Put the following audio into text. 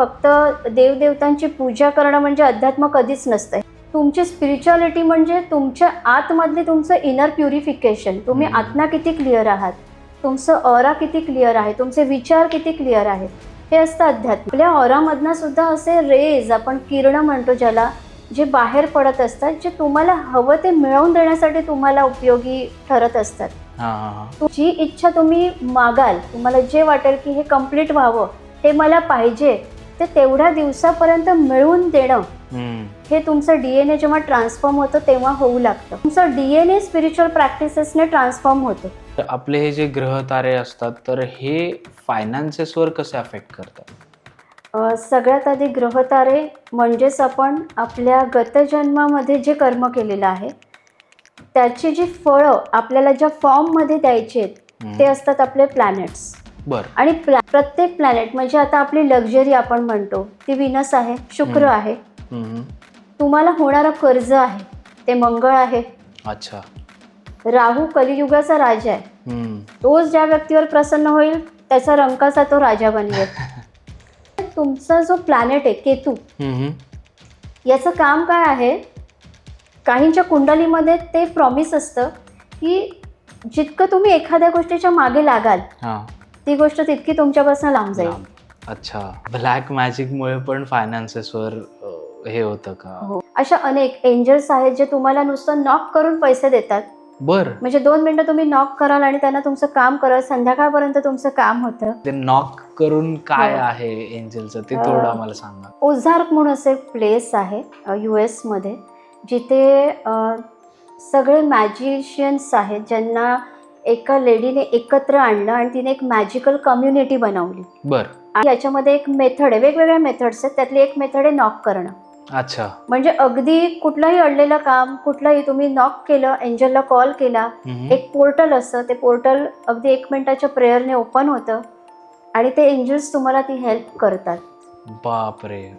फक्त देवदेवतांची पूजा करणं म्हणजे अध्यात्म कधीच नसतं तुमची स्पिरिच्युअलिटी म्हणजे तुमच्या आतमधली तुमचं इनर प्युरिफिकेशन तुम्ही. आत्मा किती क्लिअर आहात? तुमचं ऑरा किती क्लिअर आहे? तुमचे विचार किती क्लिअर आहेत? हे असतं अध्यात्म. आपल्या ऑरामधनं सुद्धा असे रेज आपण किरण म्हणतो ज्याला जे बाहेर पडत असतात जे तुम्हाला हवं ते मिळवून देण्यासाठी तुम्हाला उपयोगी ठरत असतात. जी इच्छा तुम्ही मागाल तुम्हाला जे वाटेल की हे कंप्लीट व्हावं हे मला पाहिजे ते तेवढ्या दिवसापर्यंत मिळवून देणं. हे तुमचं डी एन ए जेव्हा ट्रान्सफॉर्म होतं तेव्हा होऊ लागतं तुमचं डी एन ए स्पिरिच्युअल प्रॅक्टिसेसने ट्रान्सफॉर्म होतं तर आपले हे जे ग्रह तारे असतात तर हे फायनान्सेसवर कसे अफेक्ट करतात अ, सगळ्यात आधी ग्रहतारे म्हणजेच आपण आपल्या गतजन्मामध्ये जे कर्म केलेलं आहे त्याची जी फळं आपल्याला ज्या फॉर्ममध्ये द्यायची आहेत. ते असतात आपले प्लॅनेट्स आणि प्रत्येक प्लॅनेट म्हणजे आता आपली लक्झरी आपण म्हणतो ती विनस आहे शुक्र. आहे. तुम्हाला होणारं कर्ज आहे ते मंगळ आहे अच्छा राहू कलियुगाचा राजा आहे. तोच ज्या व्यक्तीवर प्रसन्न होईल त्याचा रंकाचा तो राजा बनेल तुमचा जो प्लॅनेट आहे केतू. याचं काम काय आहे काहींच्या कुंडलीमध्ये ते प्रॉमिस असतं की जितकं तुम्ही एखाद्या गोष्टीच्या मागे लागाल ती गोष्ट तितकी तुमच्यापासून लांब जाईल. अच्छा. ब्लॅक मॅजिकमुळे पण फायनान्सेसवर हे होतं का? हो. अशा अनेक एंजल्स आहेत जे तुम्हाला नुसतं नॉक करून पैसे देतात. बर. म्हणजे दोन मिनटं तुम्ही नॉक कराल आणि त्यांना तुमचं काम कराल. संध्याकाळपर्यंत तुमचं काम होतं. ते नॉक करून काय हो. आहे एंजलचं ते थोडं आम्हाला सांगा. ओझार्क म्हणून असं एक प्लेस आहे यू एसमध्ये जिथे सगळे मॅजिशियन्स आहेत ज्यांना एका लेडीने एकत्र आणलं आणि तिने एक मॅजिकल कम्युनिटी बनवली. बर. आणि याच्यामध्ये एक मेथड आहे वेगवेगळ्या मेथड्स आहेत त्यातली एक मेथड आहे नॉक करणं. अच्छा. म्हणजे अगदी कुठलंही अडलेलं काम कुठलंही तुम्ही नॉक केलं एंजलला कॉल केला. एक पोर्टल असतं ते पोर्टल अगदी एक मिनिटाच्या प्रेयरने ओपन होतं आणि ते एंजल्स तुम्हाला ती हेल्प करतात. बापरे.